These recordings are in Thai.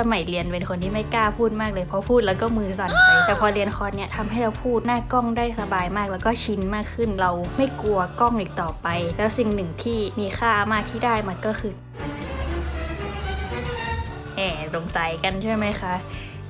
สมัยเรียนเป็นคนที่ไม่กล้าพูดมากเลยเพราะพูดแล้วก็มือสั่นไปแต่พอเรียนคอร์สเนี่ยทำให้เราพูดหน้ากล้องได้สบายมากแล้วก็ชินมากขึ้นเราไม่กลัวกล้องอีกต่อไป แล้วสิ่งหนึ่งที่มีค่ามากที่ได้มันก็คือแหมสงสัยกันใช่ไหมคะ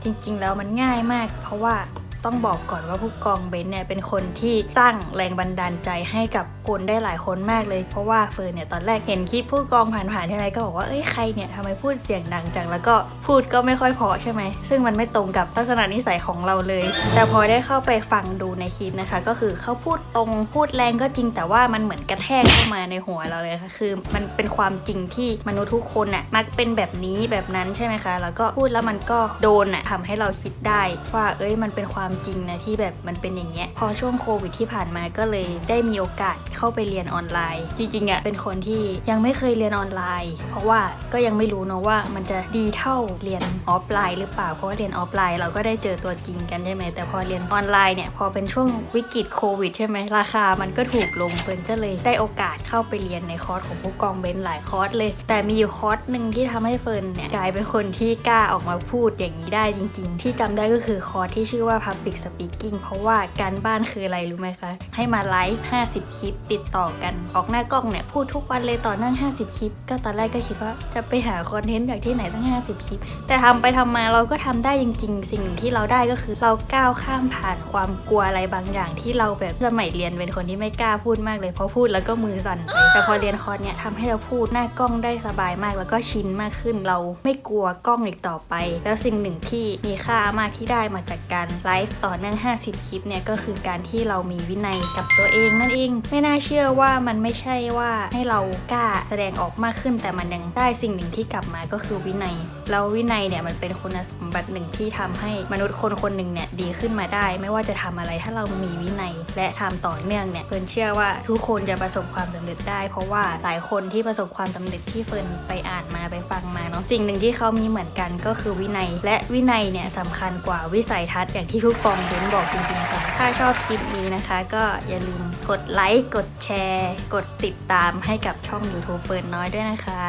จริงๆแล้วมันง่ายมาก เพราะว่าต้องบอกก่อนว่าผู้กองเบนซ์เนี่ยเป็นคนที่สร้างแรงบันดาลใจให้กับคนได้หลายคนมากเลย เพราะว่าเฟิร์นเนี่ยตอนแรกเห็นคลิปผู้กองผ่านๆใช่ไหมก็บอกว่าเอ้ยใครเนี่ยทำไมพูดเสียงดังจังแล้วก็พูดก็ไม่ค่อยพอใช่ไหมซึ่งมันไม่ตรงกับลักษณะนิสัยของเราเลย แต่พอได้เข้าไปฟังดูในคลิปนะคะ ก็คือเขาพูดตรงพูดแรงก็จริง แต่ว่ามันเหมือนกระแทกเข้ามาในหัวเราเลยค่ะคือมันเป็นความจริงที่มนุษย์ทุกคนน่ะมักเป็นแบบนี้แบบนั้นใช่ไหมคะ แล้วก็พูดแล้วมันก็โดนน่ะทำให้เราคิดได้ ว่าเอ้ยมันเป็นความจริงนะที่แบบมันเป็นอย่างเงี้ยพอช่วงโควิดที่ผ่านมาก็เลยได้มีโอกาสเข้าไปเรียนออนไลน์ จริงๆอะเป็นคนที่ยังไม่เคยเรียนออนไลน์ เพราะว่าก็ยังไม่รู้เนอะว่ามันจะดีเท่าเรียนออฟไลน์หรือเปล่าเพราะว่าเรียนออฟไลน์เราก็ได้เจอตัวจริงกันใช่ไหมแต่พอเรียนออนไลน์เนี่ยพอเป็นช่วงวิกฤตโควิดใช่ไหมราคามันก็ถูกลงเพิ่นก็เลยได้โอกาสเข้าไปเรียนในคอร์สของผู้กองเบนซ์หลายคอร์สเลย แต่มีอยู่คอร์สหนึ่งที่ทำให้เฟิร์นเนี่ยกลายเป็นคนที่กล้าออกมาพูดอย่างนี้ได้จริง ๆ ที่จำได้ก็คือคอร์สที่ชื่อว่า Public Speaking เพราะว่าการบ้านคืออะไรรู้ไหมคะ ให้มาไลฟ์50 คลิปติดต่อกันออกหน้ากล้องเนี่ยพูดทุกวันเลยต่อเนื่อง50 คลิป ก็ตอนแรกก็คิดว่าจะไปหาคอนเทนต์จากที่ไหนตั้ง 50 คลิป แต่ทำไปทำมาเราก็ทำได้จริง ๆ สิ่งหนึ่งที่เราได้ก็คือเราก้าวข้ามผ่านความกลัวอะไรบางอย่าง ที่เราแบบสมัยเรียนเป็นคนที่ไม่กล้าพูดมากเลยเพราะพูดแล้วก็มือสั่นไปแต่พอเรียนคอร์สเนี่ยทำให้เราพูดหน้ากล้องได้สบายมากแล้วก็ชินมากขึ้นเราไม่กลัวกล้องอีกต่อไป แล้วสิ่งหนึ่งที่มีค่ามากที่ได้มาจากการไลฟ์ต่อเนื่อง 50 คลิปเนี่ยก็คือการที่เรามีวินัยกับตัวเองนั่นเองไม่น่าเชื่อว่ามันไม่ใช่ว่าให้เรากล้าแสดงออกมากขึ้น แต่มันยังได้สิ่งหนึ่งที่กลับมาก็คือวินัย แล้ววินัยเนี่ยมันเป็นคุณสมบัติหนึ่งที่ทำให้มนุษย์คนคนหนึ่งเนี่ยดีขึ้นมาได้ ไม่ว่าจะทำอะไรถ้าเรามีวินัย และทำต่อเนื่องเนี่ยเฟิร์นเชื่อว่าทุกคนจะประสบความสำเร็จได้ เพราะว่าหลายคนที่ประสบความสำเร็จที่เฟิร์นไปอ่านมาไปฟังมาเนาะสิ่งหนึ่งที่เขามีเหมือนกันก็คือวินัย และวินัยเนี่ยสำคัญกว่าวิสัยทัศน์อย่างที่ผู้กองเบนบอกจริงๆค่ะถ้าชอบคลิปนี้นะคะ ก็อย่าลืมกดไลค์กดดแชร์ กดติดตามให้กับช่อง YouTube เฟิร์นน้อยด้วยนะคะ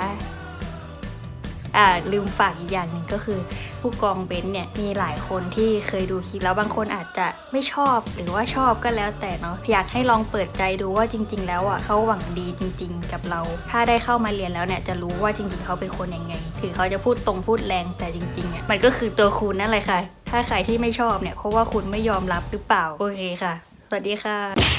อ่าลืมฝากอีกอย่างหนึ่งก็คือ ผู้กองเบนซ์เนี่ยมีหลายคนที่เคยดูคลิปแล้วบางคนอาจจะไม่ชอบหรือว่าชอบก็แล้วแต่เนาะอยากให้ลองเปิดใจดูว่าจริง ๆ แล้วอะเขาหวังดีจริง ๆ กับเรา ถ้าได้เข้ามาเรียนแล้วเนี่ยจะรู้ว่าจริง ๆเขาเป็นคนยังไงถึงเขาจะพูดตรงพูดแรงแต่จริงๆอะมันก็คือตัวคุณนั่นแหละค่ะถ้าใครที่ไม่ชอบเนี่ยเพราะว่าคุณไม่ยอมรับหรือเปล่าโอเคค่ะ สวัสดีค่ะ